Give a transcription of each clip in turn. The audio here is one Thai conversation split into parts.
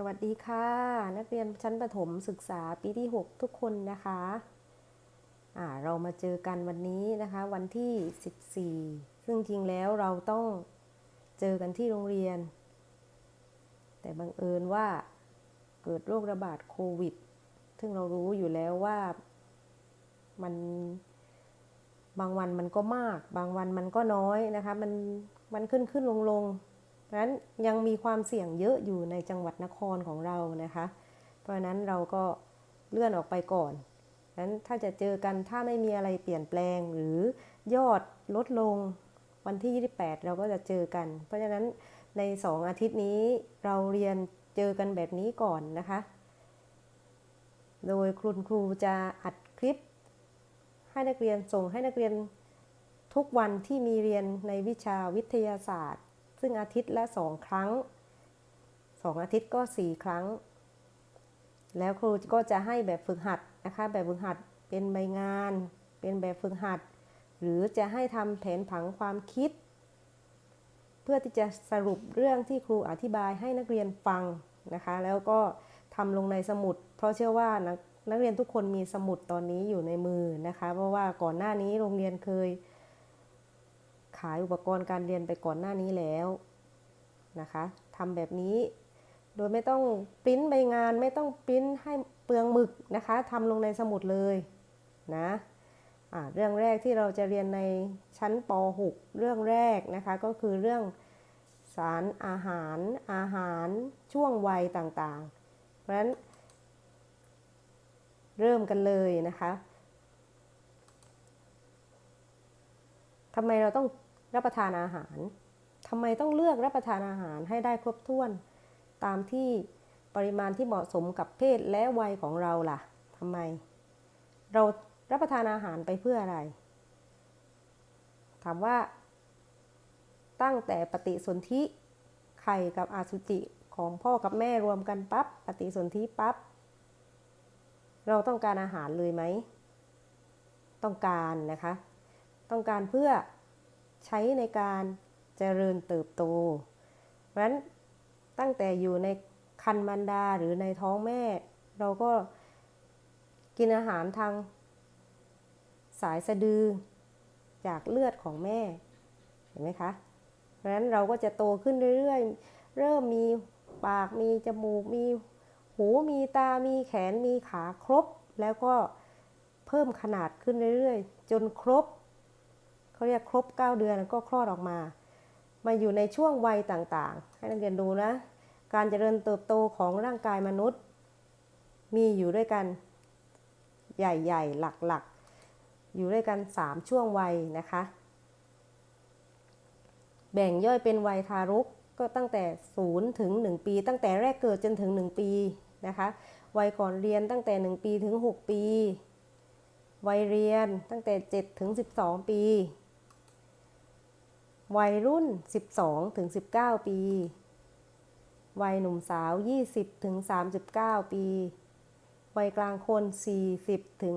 สวัสดีค่ะ นักเรียนชั้นประถมศึกษาปีที่ 6 ทุกคนนะคะอ่าเรามาเจอกันวันนี้นะคะ วันที่ 14 ซึ่งจริงแล้วเราต้องเจอกันที่โรงเรียน แต่บังเอิญว่าเกิดโรคระบาดโควิด ซึ่งเรารู้อยู่แล้วว่ามันบางวันมันก็มาก บางวันมันก็น้อยนะคะ มันมันขึ้นขึ้นลงลง เพราะฉะนั้นยังมีความเสี่ยงเยอะอยู่ในจังหวัดนครของเรานะคะ เพราะฉะนั้นเราก็เลื่อนออกไปก่อนนั้นถ้าจะเจอกันถ้าไม่มีอะไรเปลี่ยนแปลงหรือยอดลดลงวันที่ 28 เราก็จะเจอกัน เพราะฉะนั้นใน 2 อาทิตย์นี้เราเรียนเจอกันแบบนี้ก่อนนะคะ โดยคุณครูจะอัดคลิป ให้นักเรียนส่งให้นักเรียนทุกวันที่มีเรียนในวิชาวิทยาศาสตร์ ซึ่งอาทิตย์ละสองครั้งสองอาทิตย์ก็สี่ครั้ง แล้วครูก็จะให้แบบฝึกหัดนะคะ แบบฝึกหัดเป็นใบงาน เป็นแบบฝึกหัด หรือจะให้ทำแผนผังความคิด เพื่อที่จะสรุปเรื่องที่ครูอธิบายให้นักเรียนฟังนะคะ แล้วก็ทำลงในสมุด เพราะเชื่อว่านักนักเรียนทุกคนมีสมุดตอนนี้อยู่ในมือนะคะ เพราะว่าก่อนหน้านี้โรงเรียนเคย ขายอุปกรณ์การเรียนไปก่อนหน้านี้แล้วนะคะทำแบบนี้ โดยไม่ต้องปริ้นใบงานไม่ต้องปริ้นให้เปลืองหมึกนะคะทำลงในสมุดเลยนะะเรื่องแรกที่เราจะเรียนในชั้นป .6 เรื่องแรกนะคะก็คือเรื่องสารอาหารอาหารช่วงวัยต่างๆ เพราะฉะนั้นเริ่มกันเลยนะคะทำไมเราต้อง รับประทานอาหารทำไมต้องเลือกรับประทานอาหารให้ได้ครบถ้วน ตามที่ปริมาณที่เหมาะสมกับเพศและวัยของเราล่ะทำไม เรารับประทานอาหารไปเพื่ออะไร ถามว่า ตั้งแต่ปฏิสนธิไข่กับอาสุจิของพ่อกับแม่รวมกันปับ๊บปฏิสนธิปับ๊บเราต้องการอาหารเลยไหม ต้องการนะคะ ต้องการเพื่อ ใช้ในการเจริญเติบโตเพราะฉะนั้นตั้งแต่อยู่ในคันมันดาหรือในท้องแม่ เราก็กินอาหารทางสายสะดือจากเลือดของแม่ เห็นไหมคะ เพราะฉะนั้นเราก็จะโตขึ้นเรื่อยๆ เริ่มมีปากมีจมูก มีหู มีตา มีแขน มีขาครบ แล้วก็เพิ่มขนาดขึ้นเรื่อยๆ จนครบ เขาเรียกครบ 9 เดือนก็คลอดออกมา มาอยู่ในช่วงวัยต่างๆ ให้นักเรียนดูนะ การเจริญเติบโตของร่างกายมนุษย์ มีอยู่ด้วยกันใหญ่ๆ หลักๆ อยู่ด้วยกัน 3 ช่วงวัยนะคะ แบ่งย่อยเป็นวัยทารุกก็ตั้งแต่ 0 ถึง 1 ปี ตั้งแต่แรกเกิดจนถึง 1 ปีนะคะ วัยก่อนเรียนตั้งแต่ 1 ปีถึง 6 ปี วัยเรียนตั้งแต่ 7 ถึง 12 ปี วัยรุ่น 12ถึง19 ปี วัยหนุ่มสาว 20ถึง39 ปี วัยกลางคน 40ถึง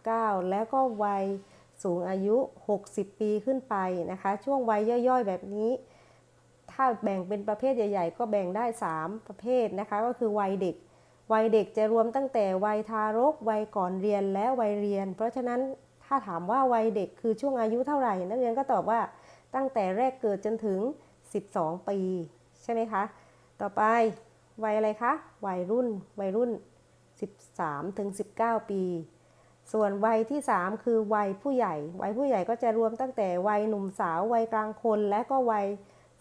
59 แล้วก็วัยสูงอายุ 60 ปีขึ้นไปนะคะ ช่วงวัยย่อยๆ แบบนี้ ถ้าแบ่งเป็นประเภทใหญ่ ๆ ก็แบ่งได้ 3 ประเภทนะคะ ก็คือวัยเด็ก วัยเด็กจะรวมตั้งแต่วัยทารก วัยก่อนเรียนและวัยเรียน เพราะฉะนั้นถ้าถามว่าวัยเด็กคือช่วงอายุเท่าไหร่ นักเรียนก็ตอบว่า ตั้งแต่แรกเกิดจนถึง 12 ปี ใช่ไหมคะ ต่อไปวัยอะไรคะ วัยรุ่น วัยรุ่น 13ถึง19 ปี ส่วนวัยที่ 3 คือวัยผู้ใหญ่ วัยผู้ใหญ่ก็จะรวมตั้งแต่วัยหนุ่มสาว วัยกลางคน และก็วัย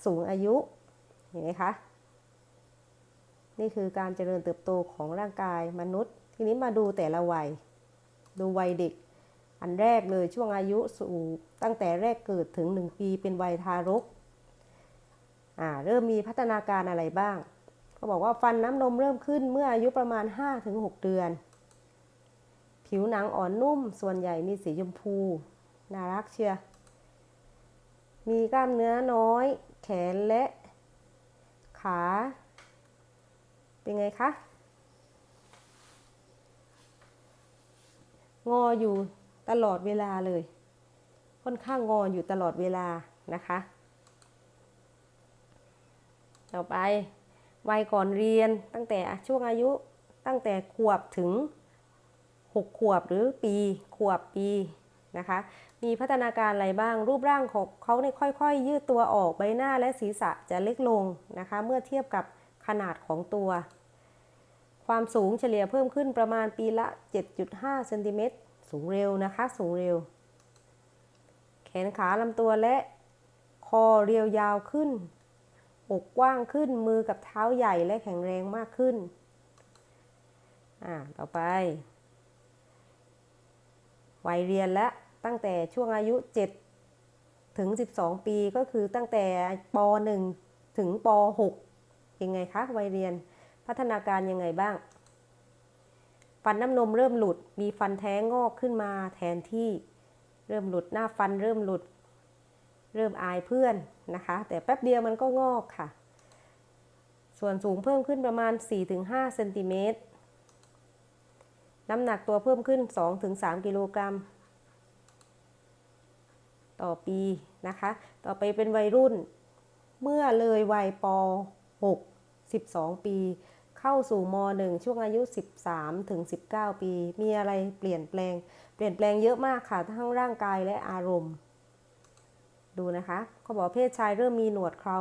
สูงอายุ เห็นไหมคะ นี่คือการเจริญเติบโตของร่างกายมนุษย์ ทีนี้มาดูแต่ละวัย ดูวัยเด็ก อันแรกเลยช่วงอายุสู่ตั้งแต่แรกเกิดถึง 1 ปีเป็นวัยทารก อ่าเริ่มมีพัฒนาการอะไรบ้างเขาบอกว่าฟันน้ำนมเริ่มขึ้นเมื่ออายุประมาณ 5-6 เดือน ผิวหนังอ่อนนุ่มส่วนใหญ่มีสีชมพู น่ารักเชียมีกล้ามเนื้อน้อย แขนและขา เป็นไงคะ งออยู่ ตลอดเวลาเลย ค่อนข้างงอนอยู่ตลอดเวลานะคะ ต่อไปวัยก่อนเรียนตั้งแต่ช่วงอายุตั้งแต่ขวบถึง 6 ขวบหรือปีขวบปีนะคะ มีพัฒนาการอะไรบ้างรูปร่างของเขาเนี่ยค่อยๆยืดตัวออกใบหน้าและศีรษะจะเล็กลงนะคะ เมื่อเทียบกับขนาดของตัว ความสูงเฉลี่ยเพิ่มขึ้นประมาณปีละ 7.5เซนติเมตร สูงเร็วนะคะ สูงเร็ว แขนขาลำตัวและคอเรียวยาวขึ้น อกกว้างขึ้น มือกับเท้าใหญ่และแข็งแรงมากขึ้น อ่า ต่อไป วัยเรียนและตั้งแต่ช่วงอายุ 7 ถึง 12 ปีก็คือตั้งแต่ป .1 ถึงป .6 ยังไงคะ วัยเรียน พัฒนาการยังไงบ้าง ฟันน้ำนมเริ่มหลุด มีฟันแท้งอกขึ้นมาแทนที่เริ่มหลุดหน้าฟันเริ่มหลุด เริ่มอายเพื่อนนะคะ แต่แป๊บเดียวมันก็งอกค่ะ ส่วนสูงเพิ่มขึ้นประมาณ 4-5เซนติเมตรน้ำหนักตัวเพิ่มขึ้น 2-3 กิโลกรัม ต่อปีนะคะ ต่อไปเป็นวัยรุ่น เมื่อเลยวัยป .6 12 ปี เข้าสู่ม .1 ช่วงอายุ 13ถึง19 ปี มีอะไรเปลี่ยนแปลง เปลี่ยนแปลงเยอะมากค่ะ ทั้งร่างกายและอารมณ์ ดูนะคะเขาบอกเพศชายเริ่มมีหนวดเครา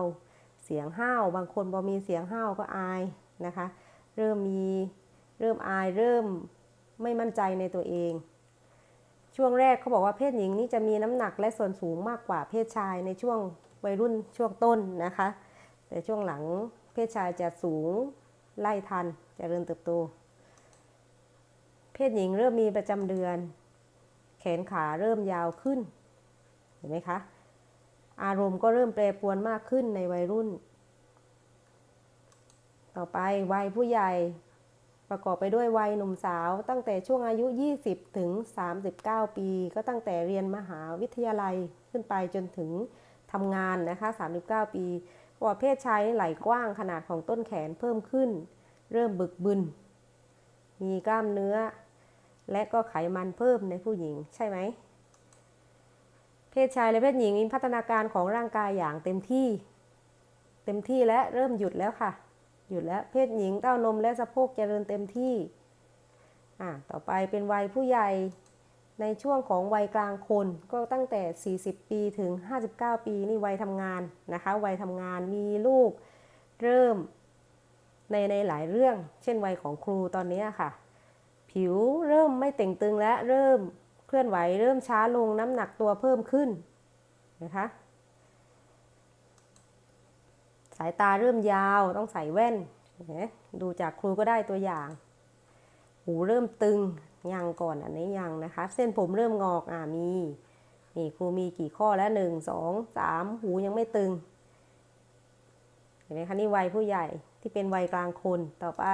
เสียงห้าว บางคนพอมีเสียงห้าวก็อายนะคะ เริ่มมี เริ่มอาย เริ่มไม่มั่นใจในตัวเอง ช่วงแรกเขาบอกว่าเพศหญิงนี่จะมีน้ำหนักและส่วนสูงมากกว่าเพศชายในช่วงวัยรุ่นช่วงต้นนะคะ แต่ช่วงหลังเพศชายจะสูง ไล่ทันจเจริญเติบโต เพศหญิงเริ่มมีประจำเดือน แขนขาเริ่มยาวขึ้น เห็นไหมคะ อารมณ์ก็เริ่มแปรปรวนมากขึ้นในวัยรุ่น ต่อไปวัยผู้ใหญ่ประกอบไปด้วยวัยหนุ่มสาวตั้งแต่ช่วงอายุ 20 ถึง 39 ปี ก็ตั้งแต่เรียนมหาวิทยาลัยขึ้นไปจนถึงทำงานนะคะ 39 ปี อว่าเพศชายไหลกว้างขนาดของต้นแขนเพิ่มขึ้น เริ่มบึกบึน มีกล้ามเนื้อ และก็ไขมันเพิ่มในผู้หญิงใช่ไหม เพศชายและเพศหญิงมีพัฒนาการของร่างกายอย่างเต็มที่ เต็มที่และเริ่มหยุดแล้วค่ะ หยุดแล้วเพศหญิงเต้านมและสะโพกเจริญเต็มที่ อ่าต่อไปเป็นวัยผู้ใหญ่ ในช่วงของวัยกลางคนก็ตั้งแต่ 40 ปีถึง 59 ปีนี่วัยทำงานนะคะวัยทำงานมีลูกเริ่มในในหลายเรื่อง เช่นวัยของครูตอนนี้ค่ะ ผิวเริ่มไม่เต่งตึงและเริ่มเคลื่อนไหวเริ่มช้าลงน้ำหนักตัวเพิ่มขึ้นนะคะสายตาเริ่มยาวต้องใส่แว่นดูจากครูก็ได้ตัวอย่าง หูเริ่มตึง ยังก่อนอันนี้ยังนะคะ เส้นผมเริ่มงอกอ่ามีนี่ครูมีกี่ข้อแล้วหนึ่งสองสามหูยังไม่ตึงเห็นไหมคะนี่วัยผู้ใหญ่ที่เป็นวัยกลางคนต่อไป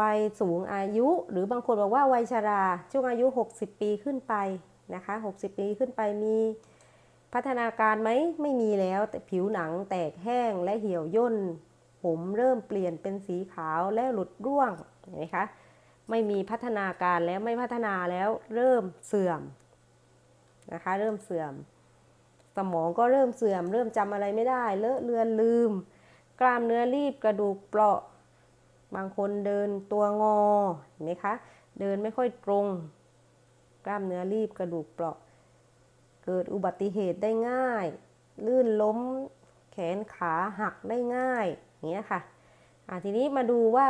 วัยสูงอายุ หรือบางคนบอกว่าวัยชราช่วงอายุ 60 ปีขึ้นไปนะคะ 60 ปีขึ้นไปมีพัฒนาการไหมไม่มีแล้วแต่ผิวหนังแตกแห้งและเหี่ยวย่น ผมเริ่มเปลี่ยนเป็นสีขาวและหลุดร่วงเห็นไหมคะ ไม่มีพัฒนาการแล้วไม่พัฒนาแล้วเริ่มเสื่อมนะคะเริ่มเสื่อม สมองก็เริ่มเสื่อม เริ่มจำอะไรไม่ได้ เลอะเลือนลืม กล้ามเนื้อรีบกระดูกเปราะ บางคนเดินตัวงอเห็นไหมคะเดินไม่ค่อยตรง กล้ามเนื้อรีบกระดูกเปราะ เกิดอุบัติเหตุได้ง่าย ลื่นล้มแขนขาหักได้ง่ายอย่างเงี้ยค่ะทีนี้มาดูว่า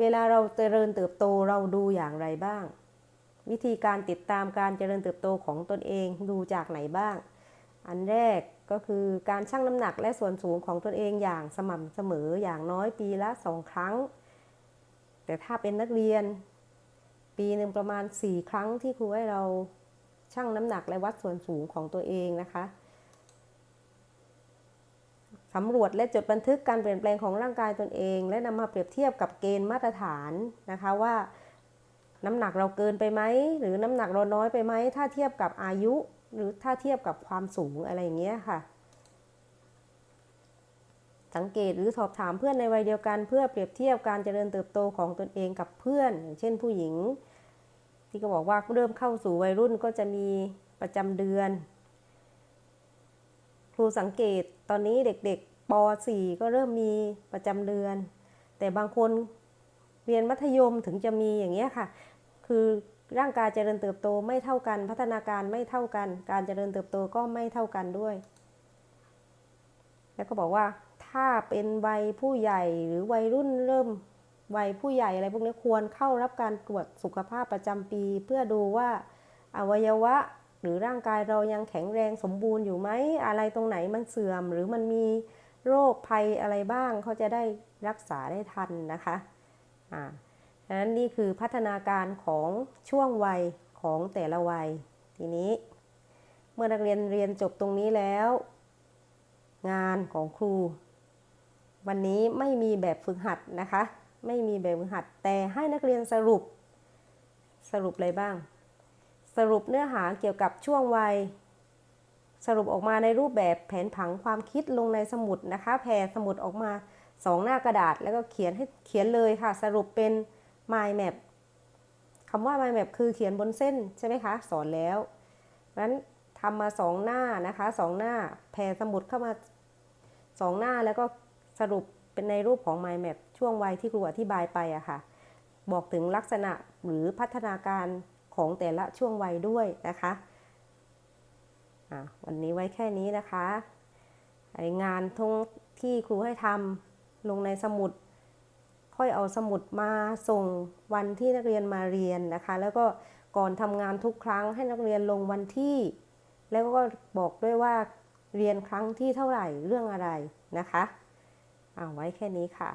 เวลาเราเจริญเติบโตเราดูอย่างไรบ้าง วิธีการติดตามการเจริญเติบโตของตนเองดูจากไหนบ้าง อันแรกก็คือการชั่งน้ำหนักและส่วนสูงของตนเองอย่างสม่ำเสมออย่างน้อยปีละสองครั้ง แต่ถ้าเป็นนักเรียน ปีหนึ่งประมาณ 4 ครั้งที่ครูให้เราชั่งน้ำหนักและวัดส่วนสูงของตัวเองนะคะ สำรวจและจดบันทึกการเปลี่ยนแปลงของร่างกายตนเอง และนำมาเปรียบเทียบกับเกณฑ์มาตรฐานนะคะว่า น้ำหนักเราเกินไปไหมหรือน้ำหนักเราน้อยไปไหมถ้าเทียบกับอายุ หรือถ้าเทียบกับความสูงอะไรอย่างเงี้ยค่ะ สังเกตหรือสอบถามเพื่อนในวัยเดียวกัน เพื่อเปรียบเทียบการเจริญเติบโตของตนเองกับเพื่อนอย่างเช่นผู้หญิง ที่ก็บอกว่าเริ่มเข้าสู่วัยรุ่นก็จะมีประจำเดือน รูสังเกตตอนนี้เด็กๆป .4 ก็เริ่มมีประจำเดือน แต่บางคนเรียนมัธยมถึงจะมีอย่างเงี้ยค่ะ คือร่างกายเจริญเติบโตไม่เท่ากัน พัฒนาการไม่เท่ากัน การเจริญเติบโตก็ไม่เท่ากันด้วย แล้วก็บอกว่าถ้าเป็นวัยผู้ใหญ่หรือวัยรุ่นเริ่มวัยผู้ใหญ่อะไรพวกนี้ควรเข้ารับการตรวจสุขภาพประจำปี เพื่อดูว่าอวัยวะ หรือร่างกายเรายังแข็งแรงสมบูรณ์อยู่ไหม อะไรตรงไหนมันเสื่อม หรือมันมีโรคภัยอะไรบ้างเขาจะได้รักษาได้ทันนะคะอ่าดังนั้นนี่คือพัฒนาการของช่วงวัยของแต่ละวัย ทีนี้ เมื่อนักเรียนเรียนจบตรงนี้แล้ว งานของครู วันนี้ไม่มีแบบฝึกหัดนะคะ ไม่มีแบบฝึกหัดแต่ให้นักเรียนสรุปสรุปอะไรบ้าง สรุปเนื้อหาเกี่ยวกับช่วงวัย สรุปออกมาในรูปแบบแผนผังความคิดลงในสมุดนะคะแผ่สมุดออกมาสองหน้ากระดาษ แล้วก็เขียนให้เขียนเลยค่ะ สรุปเป็น mind map คำว่า mind map คือเขียนบนเส้นใช่ไหมคะสอนแล้วนั้นทำมาสองหน้านะคะสองหน้าแผ่สมุดเข้ามาสองหน้าแล้วก็สรุปเป็นในรูปของ mind map ช่วงวัยที่ครูอธิบายไปอะค่ะ บอกถึงลักษณะหรือพัฒนาการ ของแต่ละช่วงวัยด้วยนะคะอะวันนี้ไว้แค่นี้นะคะไองานทงที่ครูให้ทำลงในสมุด ค่อยเอาสมุดมาส่งวันที่นักเรียนมาเรียนนะคะ แล้วก็ก่อนทำงานทุกครั้งให้นักเรียนลงวันที่ แล้วก็บอกด้วยว่าเรียนครั้งที่เท่าไหร่เรื่องอะไรนะคะ เอาไว้แค่นี้ค่ะ